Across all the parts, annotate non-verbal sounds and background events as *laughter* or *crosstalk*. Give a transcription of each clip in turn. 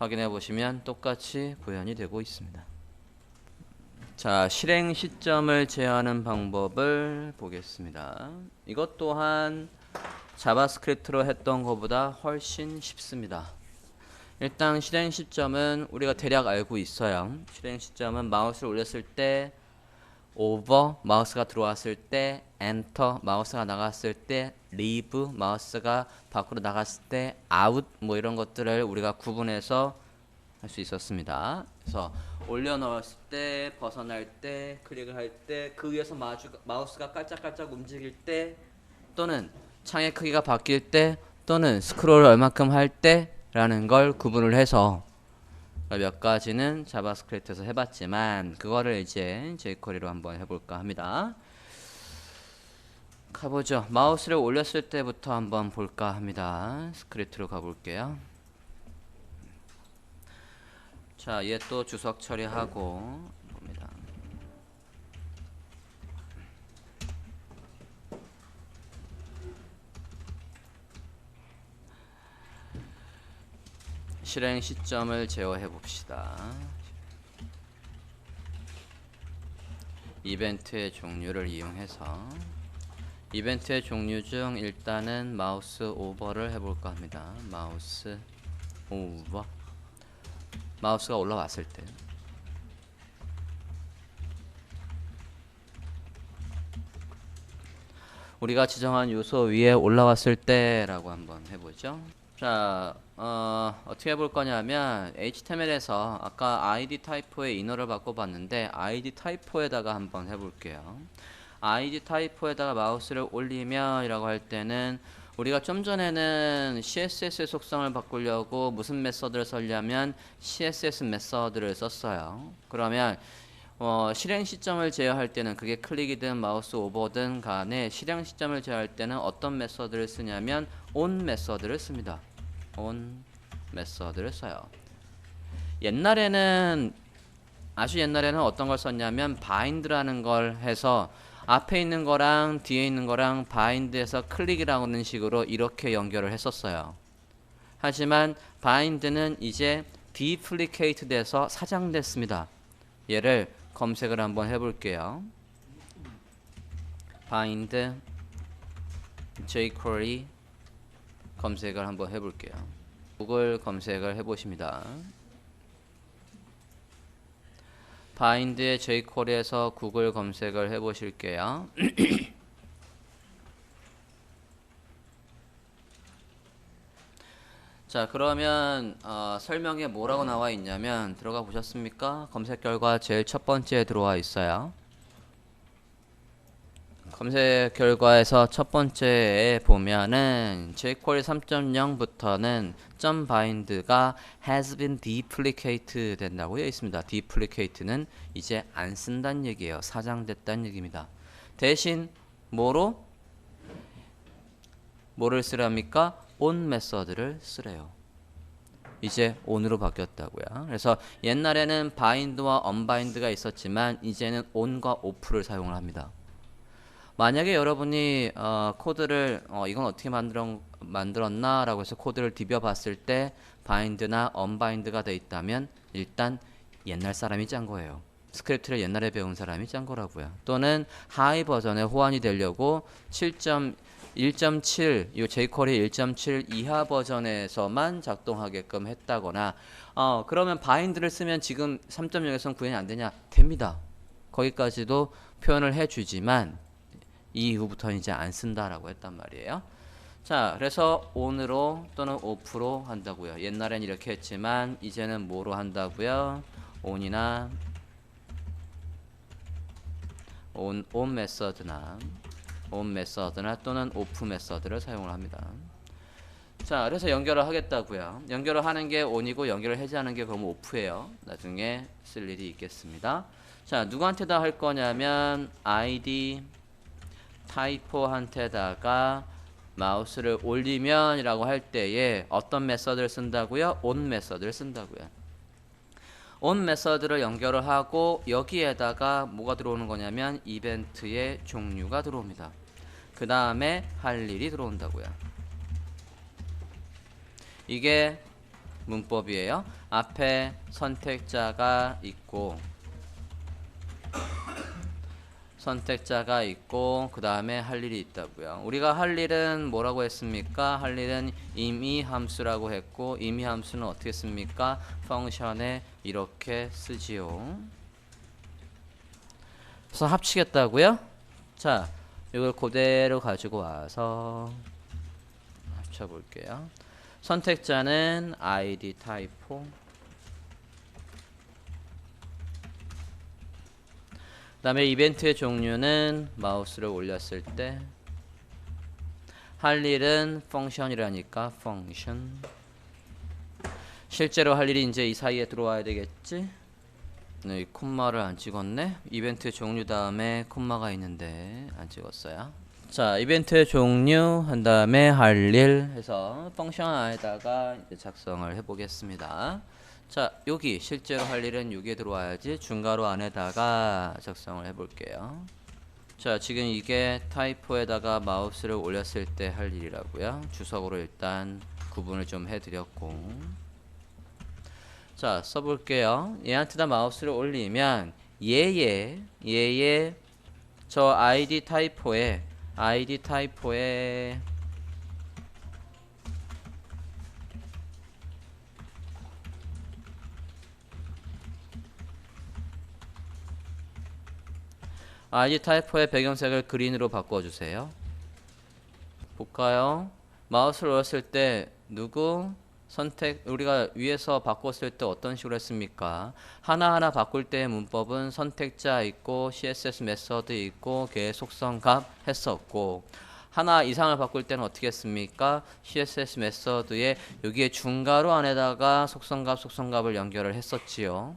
확인해 보시면 똑같이 구현이 되고 있습니다. 자, 실행 시점을 제어하는 방법을 보겠습니다. 이것 또한 자바스크립트로 했던 것보다 훨씬 쉽습니다. 일단 실행 시점은 우리가 대략 알고 있어요. 실행 시점은 마우스를 올렸을 때 오버 마우스가 들어왔을 때 엔터 마우스가 나갔을 때 리브 마우스가 밖으로 나갔을 때 아웃 뭐 이런 것들을 우리가 구분해서 할 수 있었습니다. 그래서 올려 넣었을 때 벗어날 때 클릭을 할 때 그 위에서 마주, 마우스가 깔짝깔짝 움직일 때 또는 창의 크기가 바뀔 때 또는 스크롤을 얼마큼 할 때라는 걸 구분을 해서 몇 가지는 자바스크립트에서 해봤지만 그거를 이제 jQuery로 한번 해볼까 합니다. 가보죠. 마우스를 올렸을 때부터 한번 볼까 합니다. 스크립트로 가볼게요. 자, 얘 또 주석 처리하고 봅니다. 실행 시점을 제어해 봅시다. 이벤트의 종류를 이용해서 이벤트의 종류 중 일단은 마우스 오버를 해볼까 합니다. 마우스 오버 마우스가 올라왔을 때 우리가 지정한 요소 위에 올라왔을 때라고 한번 해보죠. 자, 어, 어떻게 해볼 거냐면 HTML에서 아까 ID 타이포의 인어를 바꿔봤는데 ID 타이포에다가 한번 해볼게요. ID 타이포에다가 마우스를 올리면 이라고 할 때는 우리가 좀 전에는 CSS의 속성을 바꾸려고 무슨 메서드를 쓰려면 CSS 메서드를 썼어요. 그러면 어, 실행 시점을 제어할 때는 그게 클릭이든 마우스 오버든 간에 실행 시점을 제어할 때는 어떤 메서드를 쓰냐면 on 메서드를 씁니다. on 메서드를 써요. 옛날에는 아주 옛날에는 어떤 걸 썼냐면 bind라는 걸 해서 앞에 있는 거랑 뒤에 있는 거랑 bind에서 클릭이라는 식으로 이렇게 연결을 했었어요. 하지만 bind는 이제 duplicate 돼서 사장됐습니다. 얘를 검색을 한번 해볼게요. bind jQuery 검색을 한번 해볼게요. 구글 검색을 해보십니다. 바인드의 jQuery에서 구글 검색을 해보실게요. *clears throat* 자 그러면 어, 설명에 뭐라고 나와 있냐면 들어가 보셨습니까? 검색 결과 제일 첫 번째에 들어와 있어요. 검색 결과에서 첫 번째에 보면은 jQuery 3.0부터는 점 bind가 has been duplicate 된다고 되어 있습니다. duplicate는 이제 안 쓴다는 얘기예요. 사장됐다는 얘기입니다. 대신 뭐로 뭐를 쓰랍니까? on 메서드를 쓰래요. 이제 on으로 바뀌었다고요. 그래서 옛날에는 bind와 unbind가 있었지만 이제는 on과 off를 사용을 합니다. 만약에 여러분이 어, 코드를 어, 이건 어떻게 만들었, 만들었나 라고 해서 코드를 디벼 봤을 때 bind나 unbind가 돼 있다면 일단 옛날 사람이 짠 거예요. 스크립트를 옛날에 배운 사람이 짠 거라고요. 또는 하이 버전에 호환이 되려고 7.1.7, 이 jQuery 1.7 이하 버전에서만 작동하게끔 했다거나, 어, 그러면 bind를 쓰면 지금 3.0에서는 구현이 안 되냐? 됩니다. 거기까지도 표현을 해주지만, 이후부터 이제 안 쓴다라고 했단 말이에요. 자, 그래서 on으로 또는 off로 한다고요. 옛날엔 이렇게 했지만 이제는 뭐로 한다고요? on이나 on on 메서드나 on 메서드나 또는 off 메서드를 사용을 합니다. 자, 그래서 연결을 하겠다고요. 연결을 하는 게 on이고 연결을 해제하는 게 그럼 off예요. 나중에 쓸 일이 있겠습니다. 자, 누구한테 다 할 거냐면 id 타이포한테다가 마우스를 올리면 이라고 할 때에 어떤 메서드를 쓴다고요? on 메서드를 쓴다고요. on 메서드를 연결을 하고 여기에다가 뭐가 들어오는 거냐면 이벤트의 종류가 들어옵니다. 그 다음에 할 일이 들어온다고요. 이게 문법이에요. 앞에 선택자가 있고 선택자가 있고 그 다음에 할 일이 있다고요. 우리가 할 일은 뭐라고 했습니까? 할 일은 임의 함수라고 했고 임의 함수는 어떻게 씁니까? 펑션에 이렇게 쓰지요. 그래서 합치겠다고요? 자, 이걸 그대로 가지고 와서 합쳐 볼게요. 선택자는 id 타입4 그 다음에 이벤트의 종류는 마우스를 올렸을 때 할 일은 펑션이라니까 펑션 실제로 할 일이 이제 이 사이에 들어와야 되겠지? 네, 이 콤마를 안 찍었네. 이벤트 종류 다음에 콤마가 있는데 안 찍었어요. 자 이벤트의 종류 한 다음에 할 일 해서 펑션 안에다가 이제 작성을 해 보겠습니다 자 여기 실제로 할 일은 여기에 들어와야지 중괄호 안에다가 작성을 해 볼게요. 자 지금 이게 타이포에다가 마우스를 올렸을 때 할 일이라고요. 주석으로 일단 구분을 좀 해드렸고. 자 써볼게요. 얘한테다 마우스를 올리면 얘의 얘의 저 id 타이포에 id 타이포에 id 타이포의 배경색을 그린으로 바꿔주세요. 볼까요? 마우스를 올렸을 때 누구 선택 우리가 위에서 바꿨을 때 어떤 식으로 했습니까? 하나하나 바꿀 때의 문법은 선택자 있고 CSS 메서드 있고 걔 속성 값 했었고 하나 이상을 바꿀 때는 어떻게 했습니까? CSS 메서드에 여기에 중괄호 안에다가 속성값 속성값을 연결을 했었지요.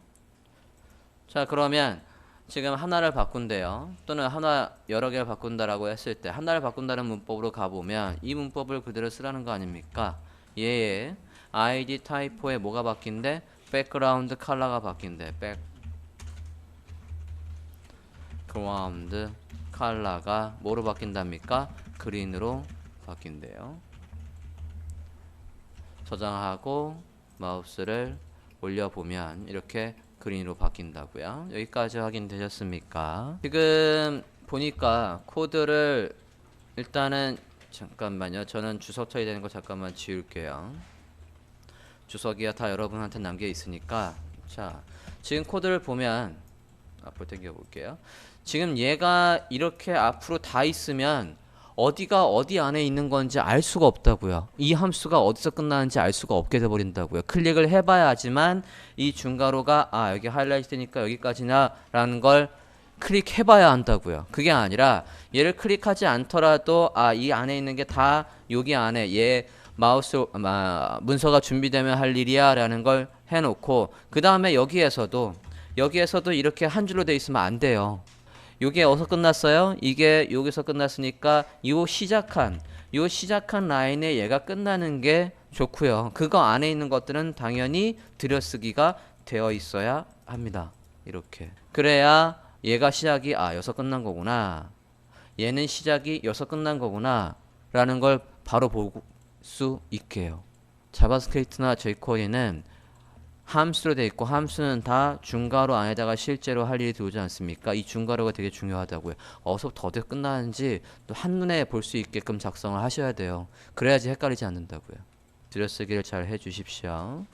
자 그러면 지금 하나를 바꾼대요. 또는 하나 여러 개를 바꾼다라고 했을 때 하나를 바꾼다는 문법으로 가보면 이 문법을 그대로 쓰라는 거 아닙니까? 얘의 id 타이포에 뭐가 바뀐대? 백그라운드 컬러가 바뀐대. 백 그라운드 컬러가 뭐로 바뀐답니까? 그린으로 바뀐대요. 저장하고 마우스를 올려보면 이렇게 그린으로 바뀐다고요. 여기까지 확인되셨습니까? 지금 보니까 코드를 일단은 잠깐만요. 저는 주석 처리되는 거 잠깐만 지울게요. 주석이야 다 여러분한테 남겨 있으니까 자 지금 코드를 보면 앞으로 당겨 볼게요. 지금 얘가 이렇게 앞으로 다 있으면 어디가 어디 안에 있는 건지 알 수가 없다고요. 이 함수가 어디서 끝나는지 알 수가 없게 돼 버린다고요. 클릭을 해 봐야지만 이 중괄호가 아 여기 하이라이트 되니까 여기까지나라는 걸 클릭해 봐야 한다고요. 그게 아니라 얘를 클릭하지 않더라도 아 이 안에 있는 게 다 여기 안에 얘 마우스 아, 문서가 준비되면 할 일이야라는 걸 해놓고 그 다음에 여기에서도 여기에서도 이렇게 한 줄로 돼 있으면 안 돼요. 요게 어디서 끝났어요? 이게 여기서 끝났으니까 요 시작한 요 시작한 라인에 얘가 끝나는 게 좋고요. 그거 안에 있는 것들은 당연히 들여쓰기가 되어 있어야 합니다. 이렇게. 그래야 얘가 시작이 아 여기서 끝난 거구나. 얘는 시작이 여기서 끝난 거구나. 라는 걸 바로 볼 수 있게요. 자바스크립트나 jQuery는 함수로 되어 있고 함수는 다 중괄호 안에다가 실제로 할 일이 들어오지 않습니까? 이 중괄호가 되게 중요하다고요. 어서부터 어디에 끝나는지 또 한눈에 볼 수 있게끔 작성을 하셔야 돼요. 그래야지 헷갈리지 않는다고요. 들여쓰기를 잘 해주십시오.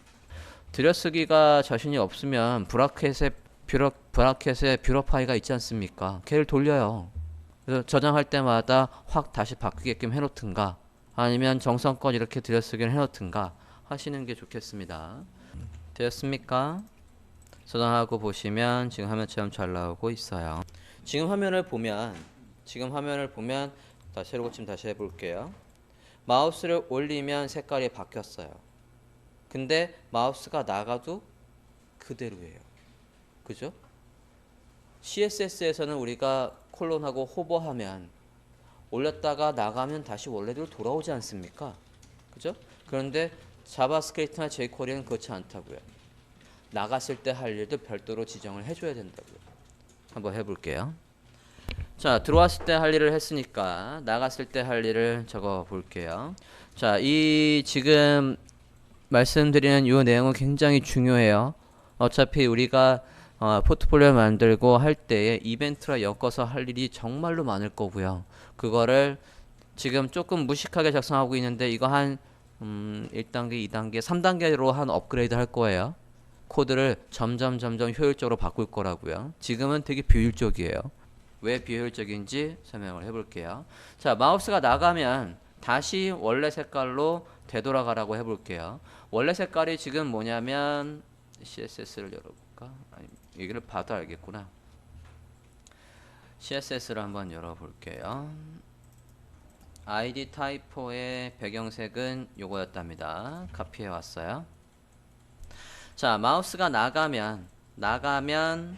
들여쓰기가 자신이 없으면 브라켓에 뷰러, 브라켓에 뷰러 파이가 있지 않습니까? 걔를 돌려요. 그래서 저장할 때마다 확 다시 바뀌게끔 해놓든가 아니면 정성껏 이렇게 들여쓰기를 해놓든가 하시는 게 좋겠습니다. 되었습니까? 저장하고 보시면 지금 화면처럼 잘 나오고 있어요. 지금 화면을 보면 지금 화면을 보면 다시 새로 고침 다시 해볼게요. 마우스를 올리면 색깔이 바뀌었어요. 근데 마우스가 나가도 그대로예요. 그죠? CSS에서는 우리가 콜론하고 호버하면 올렸다가 나가면 다시 원래대로 돌아오지 않습니까? 그죠? 그런데 자바스크립트나 jQuery는 그렇지 않다고요. 나갔을 때 할 일도 별도로 지정을 해줘야 된다고요. 한번 해볼게요. 자 들어왔을 때 할 일을 했으니까 나갔을 때 할 일을 적어 볼게요. 자 이 지금 말씀드리는 이 내용은 굉장히 중요해요. 어차피 우리가 어, 포트폴리오 만들고 할 때에 이벤트라 엮어서 할 일이 정말로 많을 거고요. 그거를 지금 조금 무식하게 작성하고 있는데 이거 한 음, 1단계, 2단계, 3단계로 한 업그레이드 할 거예요. 코드를 점점 점점 효율적으로 바꿀 거라고요. 지금은 되게 비효율적이에요. 왜 비효율적인지 설명을 해볼게요. 자, 마우스가 나가면 다시 원래 색깔로 되돌아가라고 해볼게요. 원래 색깔이 지금 뭐냐면 CSS를 열어볼까? 아니, 여기를 봐도 알겠구나. CSS를 한번 열어볼게요. ID 타이포의 배경색은 요거였답니다. 카피해 왔어요. 자, 마우스가 나가면 나가면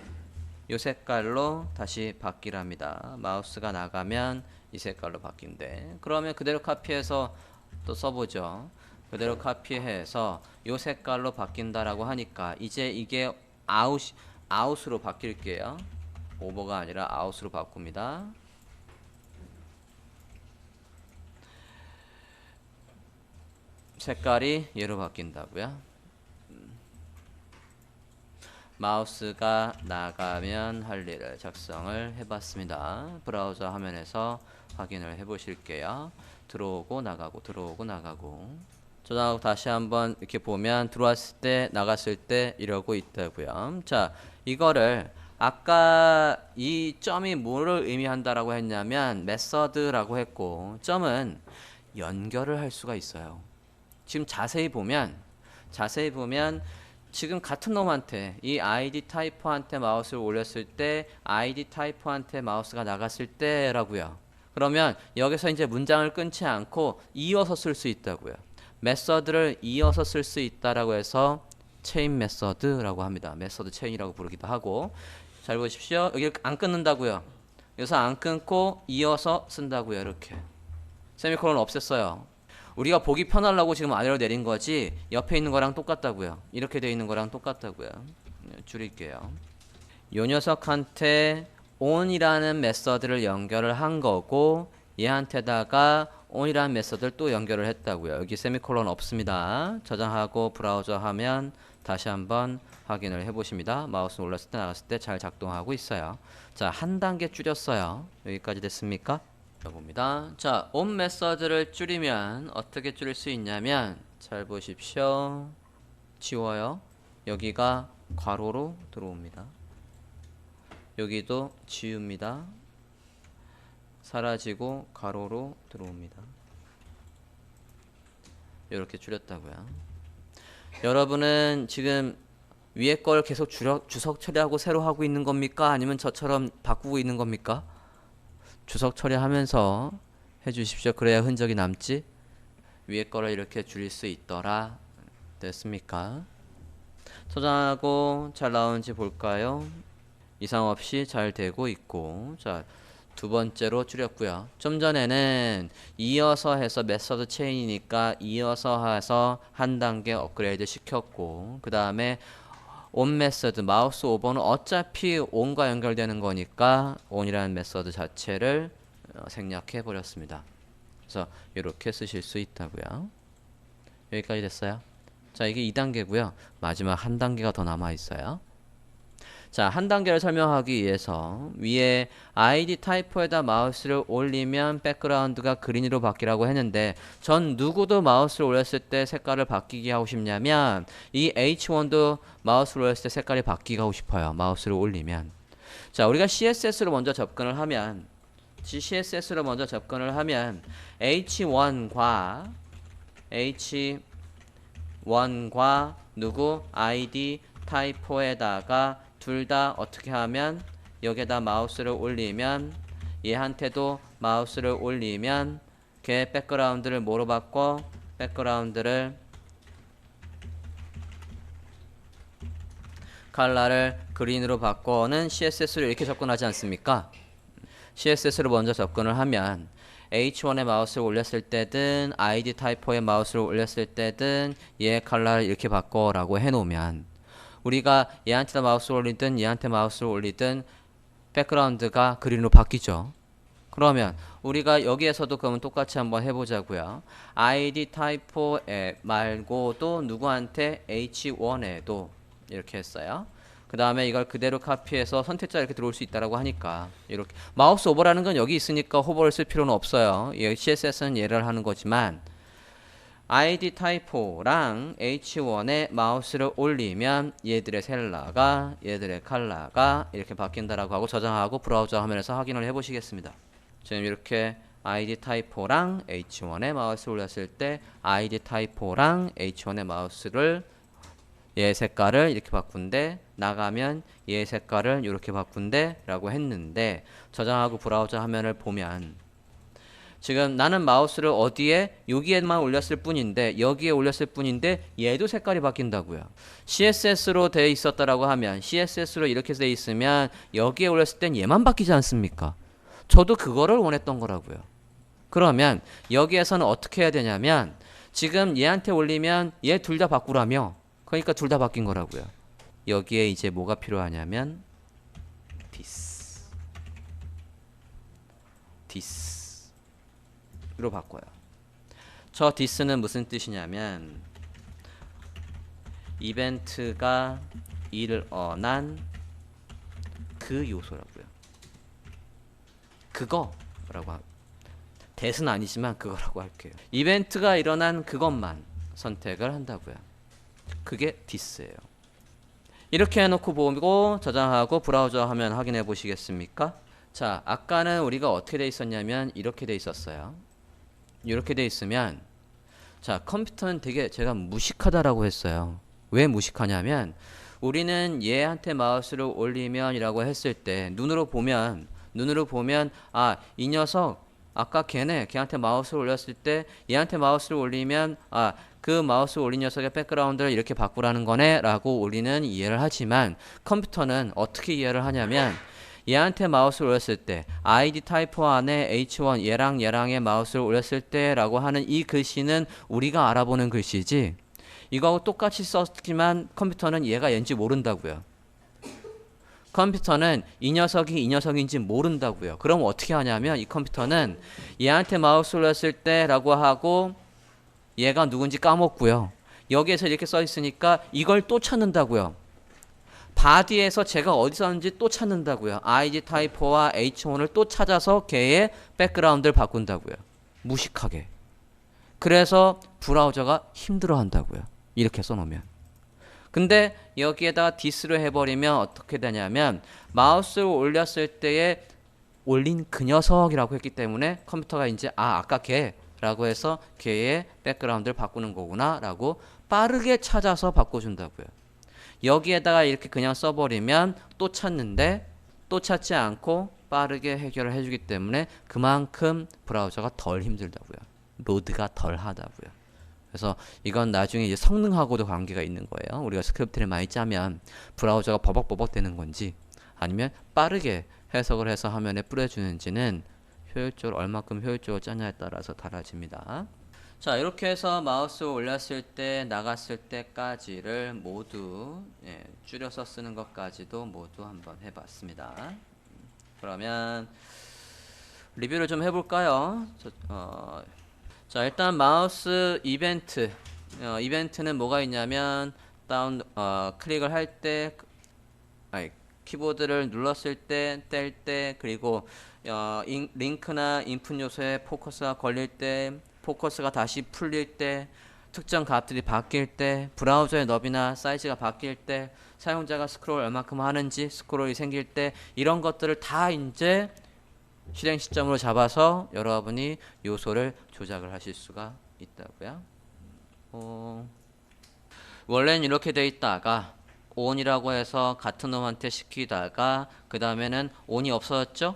요 색깔로 다시 바뀌랍니다. 마우스가 나가면 이 색깔로 바뀐대. 그러면 그대로 카피해서 또 써보죠. 그대로 카피해서 요 색깔로 바뀐다라고 하니까 이제 이게 아웃 아웃으로 바뀔게요. 오버가 아니라 아웃으로 바꿉니다. 색깔이 얘로 바뀐다고요. 음. 마우스가 나가면 할 일을 작성을 해봤습니다. 브라우저 화면에서 확인을 해보실게요. 들어오고 나가고 들어오고 나가고 저장하고 다시 한번 이렇게 보면 들어왔을 때 나갔을 때 이러고 있다고요. 자 이거를 아까 이 점이 뭐를 의미한다라고 했냐면 메서드라고 했고 점은 연결을 할 수가 있어요. 지금 자세히 보면 자세히 보면 지금 같은 놈한테 이 ID 타이퍼한테 마우스를 올렸을 때 ID 타이퍼한테 마우스가 나갔을 때라고요. 그러면 여기서 이제 문장을 끊지 않고 이어서 쓸 수 있다고요. 메서드를 이어서 쓸 수 있다라고 해서 체인 메서드라고 합니다. 메서드 체인이라고 부르기도 하고 잘 보십시오. 여기를 안 끊는다고요. 여기서 안 끊고 이어서 쓴다고요. 이렇게 세미콜론 없앴어요. 우리가 보기 편하려고 지금 아래로 내린 거지 옆에 있는 거랑 똑같다고요. 이렇게 돼 있는 거랑 똑같다고요. 네, 줄일게요. 요 녀석한테 on이라는 메서드를 연결을 한 거고 얘한테다가 on이라는 메서드를 또 연결을 했다고요. 여기 세미콜론 없습니다. 저장하고 브라우저 하면 다시 한번 확인을 해보십니다. 마우스 올렸을 때 나갔을 때 잘 작동하고 있어요. 자, 한 단계 줄였어요. 여기까지 됐습니까? 봅니다. 자, on 메서드를 줄이면 어떻게 줄일 수 있냐면 잘 보십시오. 지워요. 여기가 괄호로 들어옵니다. 여기도 지웁니다. 사라지고 가로로 들어옵니다. 이렇게 줄였다고요. 여러분은 지금 위에 걸 계속 주석 처리하고 새로 하고 있는 겁니까? 아니면 저처럼 바꾸고 있는 겁니까? 주석 처리하면서 해주십시오. 그래야 흔적이 남지. 위에 거를 이렇게 줄일 수 있더라. 됐습니까? 저장하고 잘 나오는지 볼까요? 이상 없이 잘 되고 있고 자 두 번째로 줄였고요. 좀 전에는 이어서 해서 메서드 체인이니까 이어서 해서 한 단계 업그레이드 시켰고 그 다음에 on 메서드 마우스 오버는 어차피 on과 연결되는 거니까 on이라는 메서드 자체를 어, 생략해 버렸습니다. 그래서 이렇게 쓰실 수 있다고요. 여기까지 됐어요. 자 이게 2단계고요. 마지막 한 단계가 더 남아 있어요. 자, 한 단계를 설명하기 위해서 위에 ID 타이퍼에다 마우스를 올리면 백그라운드가 그린으로 바뀌라고 했는데 전 누구도 마우스를 올렸을 때 색깔을 바뀌게 하고 싶냐면 이 H1도 마우스를 올렸을 때 색깔이 바뀌게 하고 싶어요. 마우스를 올리면. 자, 우리가 CSS로 먼저 접근을 하면 GCSS로 먼저 접근을 하면 H1과 H1과 누구 ID 타이포에다가 둘 다 어떻게 하면 여기에다 마우스를 올리면 얘한테도 마우스를 올리면 걔 백그라운드를 뭐로 바꿔? 백그라운드를 칼라를 그린으로 바꿔는 CSS로 이렇게 접근하지 않습니까? CSS로 먼저 접근을 하면 H1에 마우스를 올렸을 때든 ID 타이퍼에 마우스를 올렸을 때든 얘 칼라를 이렇게 바꿔라고 해놓으면 우리가 얘한테 마우스를 올리든 얘한테 마우스를 올리든 백그라운드가 그린으로 바뀌죠. 그러면 우리가 여기에서도 그러면 똑같이 한번 해보자고요. id 타이포에 말고도 누구한테 h1에도 이렇게 했어요. 그 다음에 이걸 그대로 카피해서 선택자 이렇게 들어올 수 있다라고 하니까 이렇게 마우스 오버라는 건 여기 있으니까 호버를 쓸 필요는 없어요. 이 CSS는 예를 하는 거지만 id 타이포랑 h1에 마우스를 올리면 얘들의 셀라가 얘들의 컬러가 이렇게 바뀐다라고 하고 저장하고 브라우저 화면에서 확인을 해보시겠습니다. 지금 이렇게 id 타이포랑 h1에 마우스를 올렸을 때 id 타이포랑 h1의 마우스를 얘 색깔을 이렇게 바꾼대 나가면 얘 색깔을 이렇게 바꾼대 라고 했는데 저장하고 브라우저 화면을 보면 지금 나는 마우스를 어디에 여기에만 올렸을 뿐인데 여기에 올렸을 뿐인데 얘도 색깔이 바뀐다고요. CSS로 돼 있었다라고 하면 CSS로 이렇게 돼 있으면 여기에 올렸을 땐 얘만 바뀌지 않습니까? 저도 그거를 원했던 거라고요. 그러면 여기에서는 어떻게 해야 되냐면 지금 얘한테 올리면 얘 둘 다 바꾸라며 그러니까 둘 다 바뀐 거라고요. 여기에 이제 뭐가 필요하냐면 this this 로 바꿔요. 저 this는 무슨 뜻이냐면 이벤트가 일어난 그 요소라고요. 그거라고 하 대은 아니지만 그거라고 할게요. 이벤트가 일어난 그것만 선택을 한다고요. 그게 디스예요. 이렇게 해놓고 보고 저장하고 브라우저 화면 확인해 보시겠습니까? 자, 아까는 우리가 어떻게 돼 있었냐면 이렇게 돼 있었어요. 이렇게 돼 있으면 자, 컴퓨터는 되게 제가 무식하다라고 했어요. 왜 무식하냐면 우리는 얘한테 마우스를 올리면이라고 했을 때 눈으로 보면 눈으로 보면 아, 이 녀석 아까 걔네 걔한테 마우스를 올렸을 때 얘한테 마우스를 올리면 아 그 마우스 올린 녀석의 백그라운드를 이렇게 바꾸라는 거네 라고 우리는 이해를 하지만 컴퓨터는 어떻게 이해를 하냐면 얘한테 마우스를 올렸을 때 id 타이프 안에 h1 얘랑 얘랑의 마우스를 올렸을 때 라고 하는 이 글씨는 우리가 알아보는 글씨지 이거하고 똑같이 썼지만 컴퓨터는 얘가 얘인지 모른다고요 컴퓨터는 이 녀석이 이 녀석인지 모른다고요. 그럼 어떻게 하냐면 이 컴퓨터는 얘한테 마우스 올렸을 때라고 하고 얘가 누군지 까먹고요. 여기에서 이렇게 써 있으니까 이걸 또 찾는다고요. 바디에서 제가 어디 썼는지 또 찾는다고요. id 타이퍼와 h1을 또 찾아서 걔의 백그라운드를 바꾼다고요. 무식하게. 그래서 브라우저가 힘들어 한다고요. 이렇게 써놓으면. 근데 여기에다가 디스를 해버리면 어떻게 되냐면 마우스를 올렸을 때에 올린 그 녀석이라고 했기 때문에 컴퓨터가 이제 아 아까 걔라고 해서 걔의 백그라운드를 바꾸는 거구나 라고 빠르게 찾아서 바꿔준다고요. 여기에다가 이렇게 그냥 써버리면 또 찾는데 또 찾지 않고 빠르게 해결을 해주기 때문에 그만큼 브라우저가 덜 힘들다고요. 로드가 덜 하다고요. 그래서 이건 나중에 이제 성능하고도 관계가 있는 거예요. 우리가 스크립트를 많이 짜면 브라우저가 버벅버벅 되는 건지 아니면 빠르게 해석을 해서 화면에 뿌려주는지는 효율적으로 얼마큼 효율적으로 짜냐에 따라서 달라집니다. 자 이렇게 해서 마우스 올렸을 때 나갔을 때까지를 모두 예, 줄여서 쓰는 것까지도 모두 한번 해봤습니다. 그러면 리뷰를 좀 해볼까요? 저, 어, 자 일단 마우스 이벤트 어, 이벤트는 뭐가 있냐면 다운 어, 클릭을 할때 아니 키보드를 눌렀을 때 뗄 때 그리고 어, 인, 링크나 인풋 요소에 포커스가 걸릴 때 포커스가 다시 풀릴 때 특정 값들이 바뀔 때 브라우저의 너비나 사이즈가 바뀔 때 사용자가 스크롤 얼마큼 하는지 스크롤이 생길 때 이런 것들을 다 이제 실행 시점으로 잡아서 여러분이 요소를 조작을 하실 수가 있다고요. 어, 원래는 이렇게 돼 있다가 on이라고 해서 같은 놈한테 시키다가 그 다음에는 on이 없어졌죠?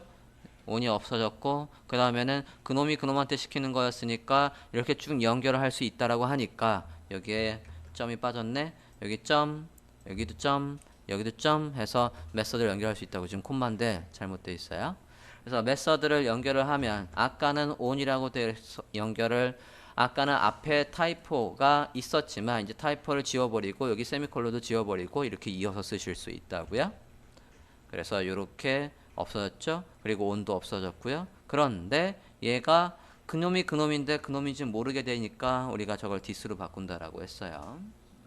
On이 없어졌고 그 다음에는 그놈이 그놈한테 시키는 거였으니까 이렇게 쭉 연결을 할 수 있다라고 하니까 여기에 점이 빠졌네 여기 점 여기도 점 여기도 점 해서 메서드를 연결할 수 있다고 지금 콤마인데 잘못되어 있어요 그래서 메서드를 연결을 하면 아까는 on이라고 되어 연결을 아까는 앞에 타이포가 있었지만 이제 타이포를 지워버리고 여기 세미콜론도 지워버리고 이렇게 이어서 쓰실 수 있다고요. 그래서 이렇게 없어졌죠. 그리고 온도 없어졌고요. 그런데 얘가 그놈이 그놈인데 그놈인지 모르게 되니까 우리가 저걸 디스로 바꾼다라고 했어요.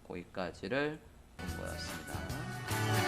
거기까지를 본 거였습니다.